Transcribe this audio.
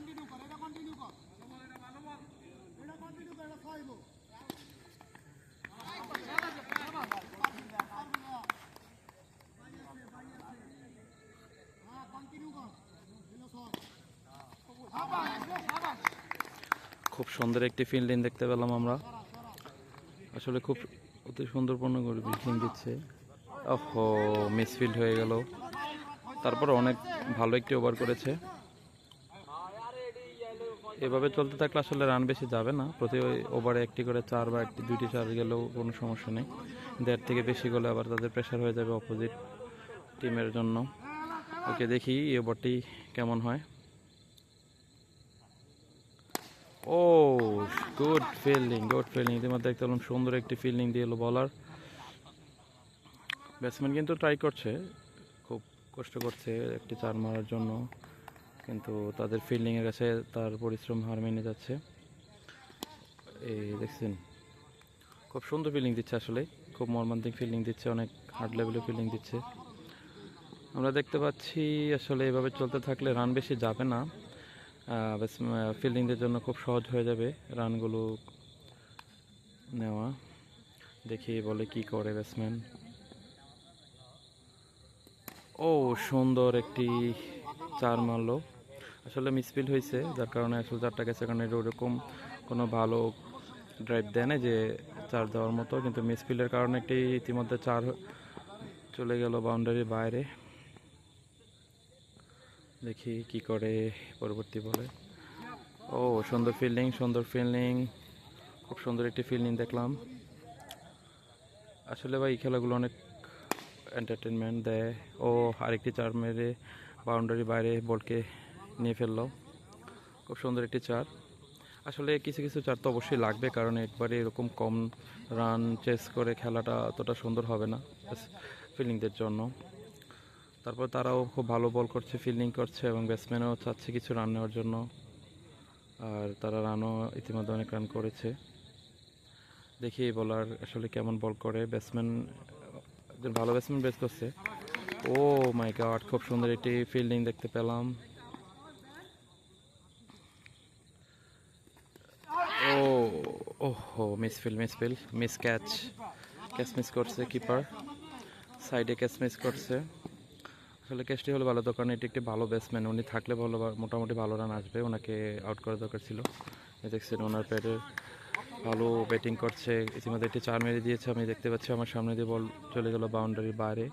Continue কর, এটা continue কর। এটা কন্টিনিউ কর, এটা হ্যাঁ খুব সুন্দর একটি ফিল্ডিং দেখতে পেলাম আমরা। আসলে খুব অতি সুন্দরপূর্ণ করে ফিল্ডিং দিচ্ছে। ওহো মিসফিল্ড হয়ে গেল। তারপর অনেক ভালো একটি ওভার করেছে। এভাবে চলতে থাকলে আসলে রান বেশি যাবে না। প্রতি ওভারে একটি করে চার বা একটি, দুইটি চার গেলেও কোনো সমস্যা নেই। দেড় থেকে বেশি গেলে আবার তাদের প্রেশার হয়ে যাবে অপোজিট টিমের জন্য। ওকে দেখি এই ওভারটি কেমন হয়। ও গুড ফিল্ডিং গুড ফিল্ডিং ইতিমধ্যে দেখতে পেলাম সুন্দর একটি ফিল্ডিং দিয়ে এলো বলার ব্যাটসম্যান কিন্তু ট্রাই করছে, খুব কষ্ট করছে একটি চার মারার জন্য। কিন্তু তাদের ফিল্ডিংয়ের কাছে তার পরিশ্রম হার মেনে যাচ্ছে। এই দেখছেন, খুব সুন্দর ফিল্ডিং দিচ্ছে আসলে, খুব মর্মান্তিক ফিল্ডিং দিচ্ছে, অনেক হার্ড লেভেলে ফিল্ডিং দিচ্ছে। আমরা দেখতে পাচ্ছি আসলে এভাবে চলতে থাকলে রান বেশি যাবে না। ফিল্ডিংদের জন্য খুব সহজ হয়ে যাবে রানগুলো নেওয়া। দেখি বলে কি করে ব্যাটসম্যান ও, সুন্দর একটি চার মারলো আসলে মিসফিল হয়েছে যার কারণে আসলে চারটা গেছে, কারণে ওরকম কোনো ভালো ড্রাইভ দেয় না যে চার দেওয়ার মতো। কিন্তু মিসফিলের কারণে একটি ইতিমধ্যে চার চলে গেল বাউন্ডারির বাইরে। দেখি কি করে পরবর্তী বলে। ও, সুন্দর ফিল্ডিং সুন্দর ফিল্ডিং খুব সুন্দর একটি ফিল্ডিং দেখলাম। আসলে ভাই, এই খেলাগুলো অনেক এন্টারটেনমেন্ট দেয়। ও, আরেকটি চার মেরে বাউন্ডারি বাইরে বলকে নিয়ে ফেলল। খুব সুন্দর একটি চার। আসলে কিছু কিছু চার তো অবশ্যই লাগবে, কারণ একবারে এরকম কম রান চেস করে খেলাটা অতটা সুন্দর হবে না ফিল্ডিংদের জন্য। তারপর তারাও খুব ভালো বল করছে, ফিল্ডিং করছে এবং ব্যাটসম্যানও চাচ্ছে কিছু রান নেওয়ার জন্য। আর তারা রানও ইতিমধ্যে অনেক রান করেছে। দেখি বলার আসলে কেমন বল করে। ব্যাটসম্যান ভালো ব্যাটসম্যান বেস করছে। ও মাই গড খুব সুন্দর একটি ফিল্ডিং দেখতে পেলাম। ও ওহো misfield misfield miss catch catch miss করছে কিপার সাইডে ক্যাচ মিস করছে। আসলে ক্যাচটি হলে ভালো দোকানে, এটি একটি ভালো ব্যাটসম্যান উনি থাকলে ভালো মোটামুটি ভালো রান আসবে। ওনাকে আউট করা দরকার ছিল। দেখছেন ওনার প্যাডের ভালো ব্যাটিং করছে। ইতিমধ্যে একটি চার মেরে দিয়েছে। আমি দেখতে পাচ্ছি আমার সামনে দিয়ে বল চলে গেল বাউন্ডারির বাইরে।